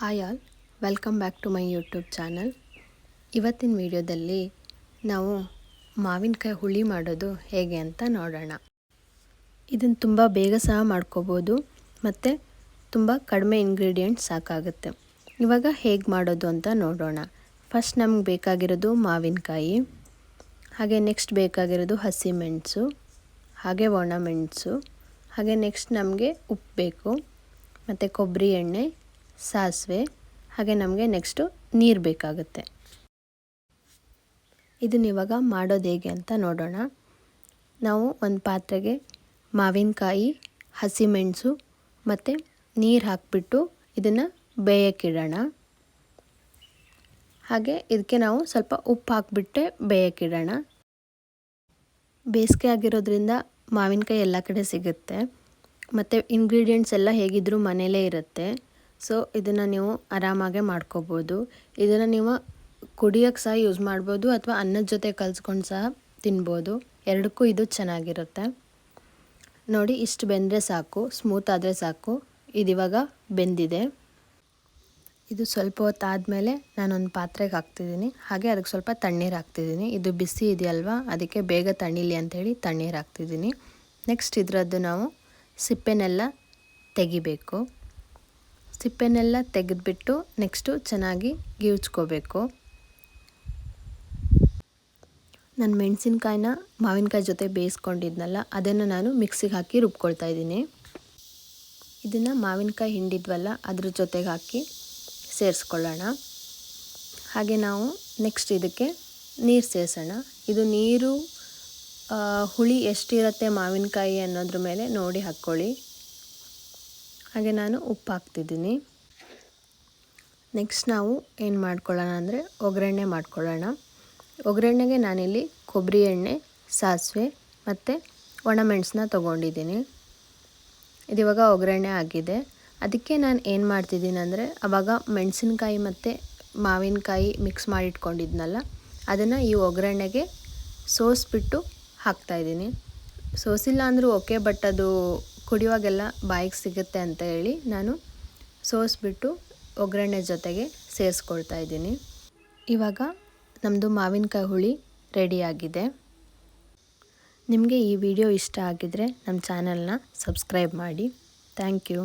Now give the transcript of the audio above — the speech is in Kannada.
Hi all welcome back to my YouTube channel ಇವತ್ತಿನ ವಿಡಿಯೋದಲ್ಲಿ ನಾವು ಮಾವಿನಕಾಯಿ ಹುಳಿ ಮಾಡೋದು ಹೇಗೆ ಅಂತ ನೋಡೋಣ. ಇದನ್ನು ತುಂಬ ಬೇಗ ಸಹ ಮಾಡ್ಕೋಬೋದು, ಮತ್ತು ತುಂಬ ಕಡಿಮೆ ಇಂಗ್ರೀಡಿಯೆಂಟ್ಸ್ ಸಾಕಾಗುತ್ತೆ. ಇವಾಗ ಹೇಗೆ ಮಾಡೋದು ಅಂತ ನೋಡೋಣ. ಫಸ್ಟ್ ನಮ್ಗೆ ಬೇಕಾಗಿರೋದು ಮಾವಿನಕಾಯಿ, ಹಾಗೆ ನೆಕ್ಸ್ಟ್ ಬೇಕಾಗಿರೋದು ಹಸಿಮೆಣಸು ಹಾಗೆ ಒಣಮೆಣಸು ಹಾಗೆ ನೆಕ್ಸ್ಟ್ ನಮಗೆ ಉಪ್ಪು ಬೇಕು, ಮತ್ತು ಕೊಬ್ಬರಿ ಎಣ್ಣೆ ಸಾಸಿವೆ, ಹಾಗೆ ನಮಗೆ ನೆಕ್ಸ್ಟು ನೀರು ಬೇಕಾಗುತ್ತೆ. ಇದನ್ನ ಇವಾಗ ಮಾಡೋದು ಹೇಗೆ ಅಂತ ನೋಡೋಣ. ನಾವು ಒಂದು ಪಾತ್ರೆಗೆ ಮಾವಿನಕಾಯಿ, ಹಸಿಮೆಣಸು ಮತ್ತು ನೀರು ಹಾಕಿಬಿಟ್ಟು ಇದನ್ನು ಬೇಯಕ್ಕಿಡೋಣ ಹಾಗೆ ಇದಕ್ಕೆ ನಾವು ಸ್ವಲ್ಪ ಉಪ್ಪು ಹಾಕಿಬಿಟ್ಟೆ ಬೇಯಕ್ಕಿಡೋಣ ಬೇಸಿಗೆ ಆಗಿರೋದ್ರಿಂದ ಮಾವಿನಕಾಯಿ ಎಲ್ಲ ಕಡೆ ಸಿಗುತ್ತೆ. ಮತ್ತು ಇಂಗ್ರೀಡಿಯೆಂಟ್ಸ್ ಎಲ್ಲ ಹೇಗಿದ್ದರೂ ಮನೆಯಲ್ಲೇ ಇರುತ್ತೆ. ಸೊ ಇದನ್ನು ನೀವು ಆರಾಮಾಗೆ ಮಾಡ್ಕೋಬೋದು. ಇದನ್ನು ನೀವು ಕುಡಿಯೋಕ್ಕೆ ಸಹ ಯೂಸ್ ಮಾಡ್ಬೋದು ಅಥವಾ ಅನ್ನದ ಜೊತೆ ಕಲಿಸ್ಕೊಂಡು ಸಹ ತಿನ್ಬೋದು. ಎರಡಕ್ಕೂ ಇದು ಚೆನ್ನಾಗಿರುತ್ತೆ. ನೋಡಿ ಇಷ್ಟು ಬೆಂದರೆ ಸಾಕು ಸ್ಮೂತ್ ಆದರೆ ಸಾಕು. ಇದಿವಾಗ ಬೆಂದಿದೆ. ಇದು ಸ್ವಲ್ಪ ಹೊತ್ತು ಆದಮೇಲೆ ನಾನೊಂದು ಪಾತ್ರೆಗೆ ಹಾಕ್ತಿದ್ದೀನಿ ಹಾಗೆ ಅದಕ್ಕೆ ಸ್ವಲ್ಪ ತಣ್ಣೀರು ಹಾಕ್ತಿದ್ದೀನಿ ಇದು ಬಿಸಿ ಇದೆಯಲ್ವಾ, ಅದಕ್ಕೆ ಬೇಗ ತಣ್ಣೀಲಿ ಅಂಥೇಳಿ ತಣ್ಣೀರು ಹಾಕ್ತಿದ್ದೀನಿ ನೆಕ್ಸ್ಟ್ ಇದರದ್ದು ನಾವು ಸಿಪ್ಪೆನೆಲ್ಲ ತೆಗಿಬೇಕು. ಸಿಪ್ಪೆನೆಲ್ಲ ತೆಗೆದುಬಿಟ್ಟು ನೆಕ್ಸ್ಟು ಚೆನ್ನಾಗಿ ಗೀವ್ಚ್ಕೋಬೇಕು. ನಾನು ಮೆಣಸಿನ್ಕಾಯಿನ ಮಾವಿನಕಾಯಿ ಜೊತೆ ಬೇಯಿಸ್ಕೊಂಡಿದ್ನಲ್ಲ, ಅದನ್ನು ನಾನು ಮಿಕ್ಸಿಗೆ ಹಾಕಿ ರುಬ್ಕೊಳ್ತಾ ಇದ್ದೀನಿ. ಇದನ್ನು ಮಾವಿನಕಾಯಿ ಹಿಂಡಿದ್ವಲ್ಲ, ಅದ್ರ ಜೊತೆಗೆ ಹಾಕಿ ಸೇರಿಸ್ಕೊಳ್ಳೋಣ. ಹಾಗೆ ನಾವು ನೆಕ್ಸ್ಟ್ ಇದಕ್ಕೆ ನೀರು ಸೇರಿಸೋಣ. ಇದು ನೀರು ಹುಳಿ ಎಷ್ಟಿರುತ್ತೆ ಮಾವಿನಕಾಯಿ ಅನ್ನೋದ್ರ ಮೇಲೆ ನೋಡಿ ಹಾಕ್ಕೊಳ್ಳಿ. ಹಾಗೆ ನಾನು ಉಪ್ಪು ಹಾಕ್ತಿದ್ದೀನಿ ನೆಕ್ಸ್ಟ್ ನಾವು ಏನು ಮಾಡ್ಕೊಳ್ಳೋಣ ಅಂದರೆ ಒಗ್ಗರಣೆ ಮಾಡ್ಕೊಳ್ಳೋಣ. ಒಗ್ಗರಣೆಗೆ ನಾನಿಲ್ಲಿ ಕೊಬ್ಬರಿ ಎಣ್ಣೆ, ಸಾಸಿವೆ ಮತ್ತು ಒಣಮೆಣಸನ್ನ ತೊಗೊಂಡಿದ್ದೀನಿ. ಇದಿವಾಗ ಒಗ್ಗರಣೆ ಆಗಿದೆ. ಅದಕ್ಕೆ ನಾನು ಏನು ಮಾಡ್ತಿದ್ದೀನಿ ಅಂದರೆ ಆವಾಗ ಮೆಣಸಿನ್ಕಾಯಿ ಮತ್ತು ಮಾವಿನಕಾಯಿ ಮಿಕ್ಸ್ ಮಾಡಿಟ್ಕೊಂಡಿದ್ನಲ್ಲ, ಅದನ್ನು ಈ ಒಗ್ಗರಣೆಗೆ ಸೋಸಿಬಿಟ್ಟು ಹಾಕ್ತಾಯಿದ್ದೀನಿ ಸೋಸಿಲ್ಲ ಅಂದರೂ ಓಕೆ ಬಟ್ ಅದು ಕುಡಿಯುವಾಗೆಲ್ಲ ಬಾಯಿಗೆ ಸಿಗುತ್ತೆ ಅಂತ ಹೇಳಿ ನಾನು ಸೋಸಿಬಿಟ್ಟು ಒಗ್ಗರಣೆ ಜೊತೆಗೆ ಸೇರಿಸ್ಕೊಳ್ತಾ ಇದ್ದೀನಿ. ಇವಾಗ ನಮ್ಮದು ಮಾವಿನಕಾಯಿ ಹುಳಿ ರೆಡಿಯಾಗಿದೆ ನಿಮಗೆ ಈ ವಿಡಿಯೋ ಇಷ್ಟ ಆಗಿದರೆ ನಮ್ಮ ಚಾನಲ್ನ ಸಬ್ಸ್ಕ್ರೈಬ್ ಮಾಡಿ. Thank you